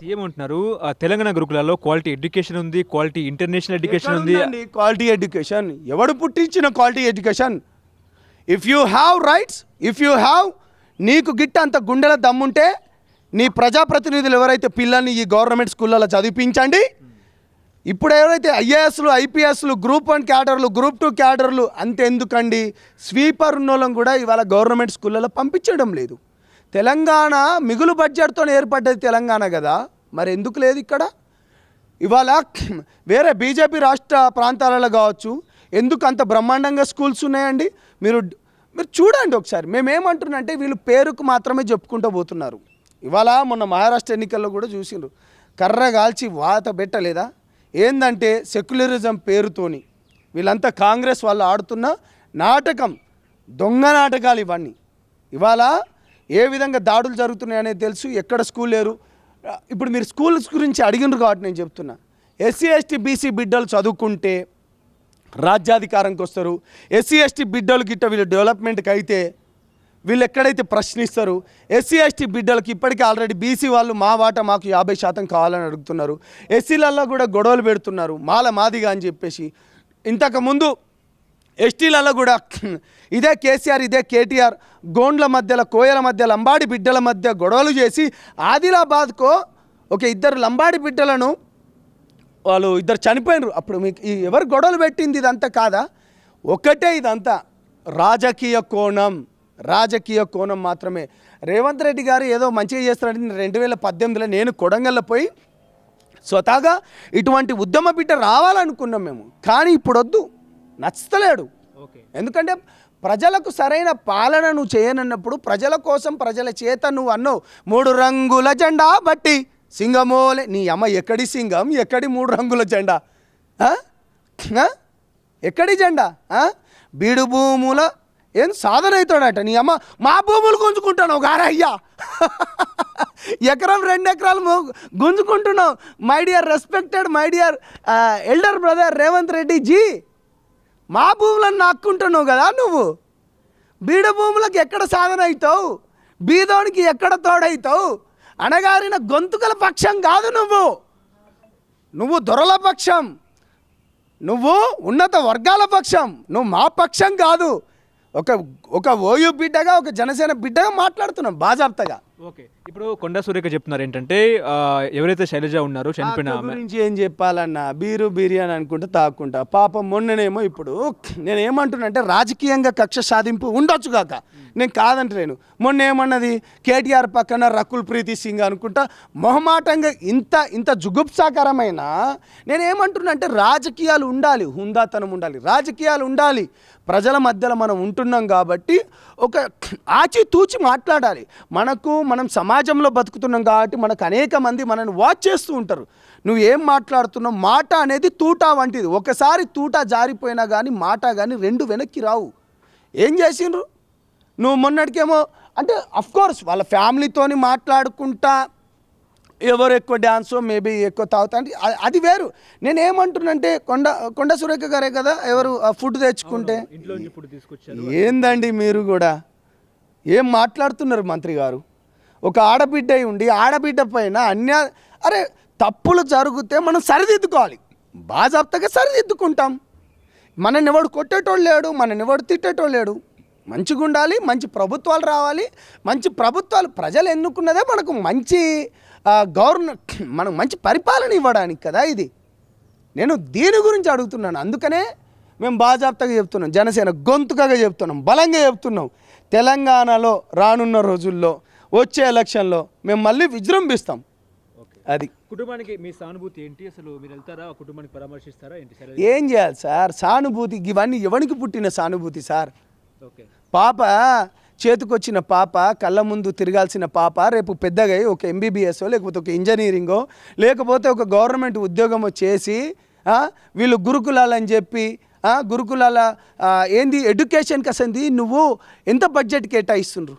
CM అంటున్నారు. ఆ, తెలంగాణ గురుకులాల్లో క్వాలిటీ ఎడ్యుకేషన్ ఉంది క్వాలిటీ ఇంటర్నేషనల్ ఎడ్యుకేషన్ ఉంది. Quality education? ఎవడు పుట్టించిన quality education? If you have rights if you have నీకు గిట్ట అంత గుండెల దమ్ముంటే నీ ప్రజాప్రతినిధులు ఎవరైతే పిల్లల్ని ఈ గవర్నమెంట్ స్కూళ్ళలో చదివించండి. ఇప్పుడు ఎవరైతే ఐఏఎస్లు ఐపీఎస్లు గ్రూప్ వన్ క్యాడర్లు గ్రూప్ టూ క్యాడర్లు అంతెందుకండి. స్వీపర్ ఉన్నోళ్ళం కూడా ఇవాళ గవర్నమెంట్ స్కూళ్ళలో పంపించడం లేదు. తెలంగాణ మిగులు బడ్జెట్తో ఏర్పడ్డది తెలంగాణ కదా. మరి ఎందుకు లేదు ఇక్కడ? ఇవాళ వేరే బీజేపీ రాష్ట్ర ప్రాంతాలలో కావచ్చు ఎందుకు అంత బ్రహ్మాండంగా స్కూల్స్ ఉన్నాయండి? మీరు మీరు చూడండి ఒకసారి. మేమేమంటున్నంటే వీళ్ళు పేరుకు మాత్రమే చెప్పుకుంటూ పోతున్నారు. ఇవాళ మొన్న మహారాష్ట్ర ఎన్నికల్లో కూడా చూసిండ్రు. కర్ర కాల్చి వాత పెట్టలేదా? ఏందంటే సెక్యులరిజం పేరుతోని. వీళ్ళంతా కాంగ్రెస్ వాళ్ళు ఆడుతున్న నాటకం దొంగ నాటకాలు ఇవన్నీ. ఇవాళ ఏ విధంగా దాడులు జరుగుతున్నాయనేది తెలుసు ఎక్కడ స్కూల్ లేరు. ఇప్పుడు మీరు స్కూల్స్ గురించి అడిగినారు కాబట్టి నేను చెప్తున్నా. ఎస్సీ ఎస్టీ బీసీ బిడ్డలు చదువుకుంటే రాజ్యాధికారంకి వస్తారు. ఎస్సీ ఎస్టీ బిడ్డలు గిట్ట వీళ్ళు డెవలప్మెంట్కి అయితే వీళ్ళు ఎక్కడైతే ప్రశ్నిస్తారు ఎస్సీ ఎస్టీ బిడ్డలకి ఇప్పటికే ఆల్రెడీ బీసీ వాళ్ళు మా వాట మాకు యాభై శాతం కావాలని అడుగుతున్నారు. ఎస్సీలలో కూడా గొడవలు పెడుతున్నారు మాల మాదిగా అని చెప్పేసి. ఇంతకుముందు ఎస్టీలలో కూడా ఇదే కేసీఆర్ ఇదే కేటీఆర్ గోండ్ల మధ్యలో కోయల మధ్య లంబాడి బిడ్డల మధ్య గొడవలు చేసి ఆదిలాబాద్కో ఒక ఇద్దరు లంబాడి బిడ్డలను వాళ్ళు ఇద్దరు చనిపోయినరు. అప్పుడు మీకు ఎవరు గొడవలు పెట్టింది ఇదంతా కాదా? ఒకటే ఇదంతా. రాజకీయ కోణం రాజకీయ కోణం మాత్రమే. రేవంత్ రెడ్డి గారు ఏదో మంచిగా చేస్తున్నాడని రెండు వేల పద్దెనిమిదిలో నేను కొడంగల్లో పోయి స్వతహాగా ఇటువంటి ఉద్యమ బిడ్డ రావాలనుకున్నాం మేము. కానీ ఇప్పుడు వద్దు నచ్చలేడు ఓకే. ఎందుకంటే ప్రజలకు సరైన పాలన నువ్వు చేయనన్నప్పుడు ప్రజల కోసం ప్రజల చేత నువ్వు అన్నావు మూడు రంగుల జెండా బట్టి సింగమోలే నీ అమ్మ ఎక్కడి సింగం ఎక్కడి మూడు రంగుల జెండా? ఎక్కడి జెండా? బీడు భూముల ఏం సాధన అవుతాడట నీ అమ్మ? మా భూములు గుంజుకుంటాను గారయ్యా. ఎకరం రెండు ఎకరాలు గుంజుకుంటున్నావు. My dear respected my dear elder brother Revanth Reddy ji. మా భూములను నాక్కుంటున్నావు కదా నువ్వు. బీడ భూములకు ఎక్కడ సాధన అవుతావు బీదోనికి ఎక్కడ తోడవుతావు అణగారిన గొంతుకల పక్షం కాదు నువ్వు. నువ్వు దొరల పక్షం. నువ్వు ఉన్నత వర్గాల పక్షం. నువ్వు మా పక్షం కాదు. ఒక ఒక ఓయూ బిడ్డగా ఒక జనసేన బిడ్డగా మాట్లాడుతున్నావు బాజాబ్తగా ఓకే. ఇప్పుడు కొండా సూర్యక చెప్తున్నారు ఏంటంటే ఎవరైతే శైలజ ఉన్నారో చనిపోయిన గురించి ఏం చెప్పాలన్నా బీరు బిర్యానీ అనుకుంటా తాక్కుంటా. పాపం మొన్ననేమో ఇప్పుడు నేను ఏమంటున్నా అంటే రాజకీయంగా కక్ష సాధింపు ఉండొచ్చు కాక. నేను కాదంటలేను. మొన్న ఏమన్నది కేటీఆర్ పక్కన రకుల్ ప్రీతి సింగ్ అనుకుంటా మొహమాటంగా ఇంత ఇంత జుగుప్సాకరమైన నేను ఏమంటున్నా అంటే రాజకీయాలు ఉండాలి హుందాతనం ఉండాలి రాజకీయాలు ఉండాలి. ప్రజల మధ్యలో మనం ఉంటున్నాం కాబట్టి ఒక ఆచితూచి మాట్లాడాలి. మనకు మనం సమాజంలో బతుకుతున్నాం కాబట్టి మనకు అనేక మంది మనల్ని వాచ్ చేస్తూ ఉంటారు. నువ్వు ఏం మాట్లాడుతున్నావు? మాట అనేది తూటా వంటిది. ఒకసారి తూటా జారిపోయినా కానీ మాట కానీ రెండు వెనక్కి రావు. ఏం చేసిండ్రు? నువ్వు మొన్నటికేమో అంటే కోర్స్ వాళ్ళ ఫ్యామిలీతోని మాట్లాడుకుంటా ఎవరు ఎక్కువ డ్యాన్సో మేబీ ఎక్కువ తాగుతా అంటే అది వేరు. నేను ఏమంటున్నంటే కొండ కొండ సురేఖ గారే కదా ఎవరు ఫుడ్ తెచ్చుకుంటే? ఏందండి మీరు కూడా? ఏం మాట్లాడుతున్నారు మంత్రి గారు? ఒక ఆడబిడ్డ ఉండి ఆడబిడ్డ పైన అన్యా అరే తప్పులు జరిగితే మనం సరిదిద్దుకోవాలి. బాజాప్తగా సరిదిద్దుకుంటాం. మనని ఎవడు కొట్టేటోళ్ళు లేడు మనని ఎవడు తిట్టేటోళ్ళు లేడు. మంచిగా ఉండాలి మంచి ప్రభుత్వాలు రావాలి మంచి ప్రభుత్వాలు ప్రజలు ఎన్నుకున్నదే మనకు మంచి గవర్న మనకు మంచి పరిపాలన ఇవ్వడానికి కదా ఇది. నేను దీని గురించి అడుగుతున్నాను. అందుకనే మేము బాజాప్తగా చెప్తున్నాం. జనసేన గొంతుకగా చెప్తున్నాం. బలంగా చెప్తున్నాం. తెలంగాణలో రానున్న రోజుల్లో వచ్చే ఎలక్షన్లో మేము మళ్ళీ విజృంభిస్తాం. అది. కుటుంబానికి మీ సానుభూతి ఏంటి? అసలు మీరు వెళ్తారా? కుటుంబానికి పరామర్శిస్తారా? ఏంటి ఏం చేయాలి సార్? సానుభూతి ఇవన్నీ ఎవరికి పుట్టిన సానుభూతి సార్? ఓకే. పాప చేతికొచ్చిన పాప కళ్ళ ముందు తిరగాల్సిన పాప రేపు పెద్దగా ఒక ఎంబీబీఎస్ లేకపోతే ఒక ఇంజనీరింగో లేకపోతే ఒక గవర్నమెంట్ ఉద్యోగమో చేసి వీళ్ళు గురుకులాలని చెప్పి గురుకులాల ఏంది ఎడ్యుకేషన్కి అసలు నువ్వు ఎంత బడ్జెట్ కేటాయిస్తుండ్రు?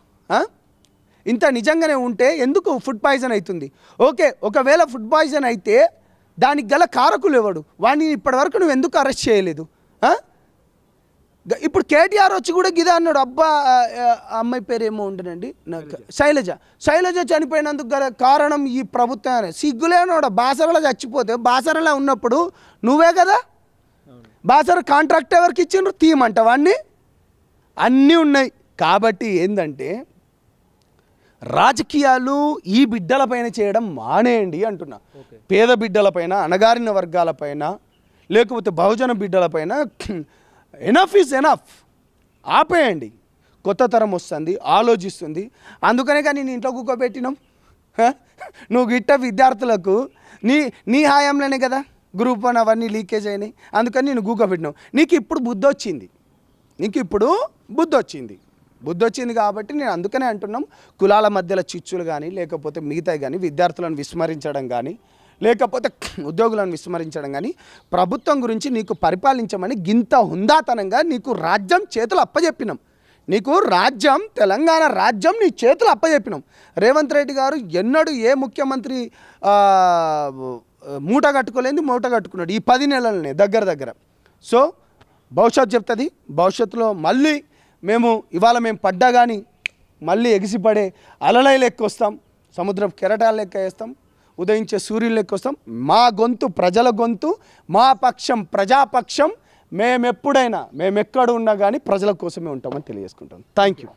ఇంత నిజంగానే ఉంటే ఎందుకు ఫుడ్ పాయిజన్ అవుతుంది? ఓకే ఒకవేళ ఫుడ్ పాయిజన్ అయితే దానికి గల కారకులు ఎవడు వాడిని ఇప్పటివరకు నువ్వు ఎందుకు అరెస్ట్ చేయలేదు? ఇప్పుడు కేటీఆర్ వచ్చి కూడా గిదా అన్నాడు అబ్బా అమ్మాయి పేరు ఏమో ఉండనండి. నాకు శైలజ. శైలజ. చనిపోయినందుకు గల కారణం ఈ ప్రభుత్వమే సిగ్గులేనోడ బాసరలో చచ్చిపోతే బాసరలో ఉన్నప్పుడు నువ్వే కదా? బాసర కాంట్రాక్ట్ ఎవరికి ఇచ్చిండ్రు? తీయమంట వాడిని అన్నీ ఉన్నాయి. కాబట్టి ఏంటంటే రాజకీయాలు ఈ బిడ్డలపైన చేయడం మానేయండి అంటున్నా. పేద బిడ్డలపైన అణగారిన వర్గాలపైన లేకపోతే బహుజన బిడ్డలపైన ఎనఫ్ ఈజ్ ఎనఫ్ ఆపేయండి. కొత్త తరం వస్తుంది ఆలోచిస్తుంది. అందుకనే కానీ నేను ఇంట్లో కూకోబెట్టినాం? నువ్వు గిట్ట విద్యార్థులకు నీ నీ హాయంలోనే కదా గ్రూప్ వన్ అవన్నీ లీకేజ్ అయినాయి. అందుకని నేను కూకోబెట్టినావు నీకు ఇప్పుడు బుద్ధి వచ్చింది నీకు ఇప్పుడు బుద్ధి వచ్చింది బుద్ధి వచ్చింది కాబట్టి నేను అందుకనే అంటున్నాం కులాల మధ్యలో చిచ్చులు కానీ లేకపోతే మిగతాయి కానీ విద్యార్థులను విస్మరించడం కానీ లేకపోతే ఉద్యోగులను విస్మరించడం కానీ ప్రభుత్వం గురించి నీకు పరిపాలించమని గింత హుందాతనంగా నీకు రాజ్యం చేతులు అప్పజెప్పినాం. నీకు రాజ్యం తెలంగాణ రాజ్యం నీ చేతులు అప్పజెప్పినాం. రేవంత్ రెడ్డి గారు ఎన్నడూ ఏ ముఖ్యమంత్రి మూట కట్టుకోలేని మూట కట్టుకున్నాడు ఈ పది నెలలనే దగ్గర దగ్గర. సో భవిష్యత్తు చెప్తుంది భవిష్యత్తులో మళ్ళీ మేము ఇవాళ మేము పడ్డా కానీ మళ్ళీ ఎగిసిపడే అలలై లెక్క వస్తాం సముద్రం కెరటాల లెక్క వేస్తాం ఉదయించే సూర్యుని లెక్క వస్తాం. మా గొంతు ప్రజల గొంతు మా పక్షం ప్రజాపక్షం మేమెప్పుడైనా మేము ఎక్కడ ఉన్నా కానీ ప్రజల కోసమే ఉంటామని తెలియజేసుకుంటాం. Thank you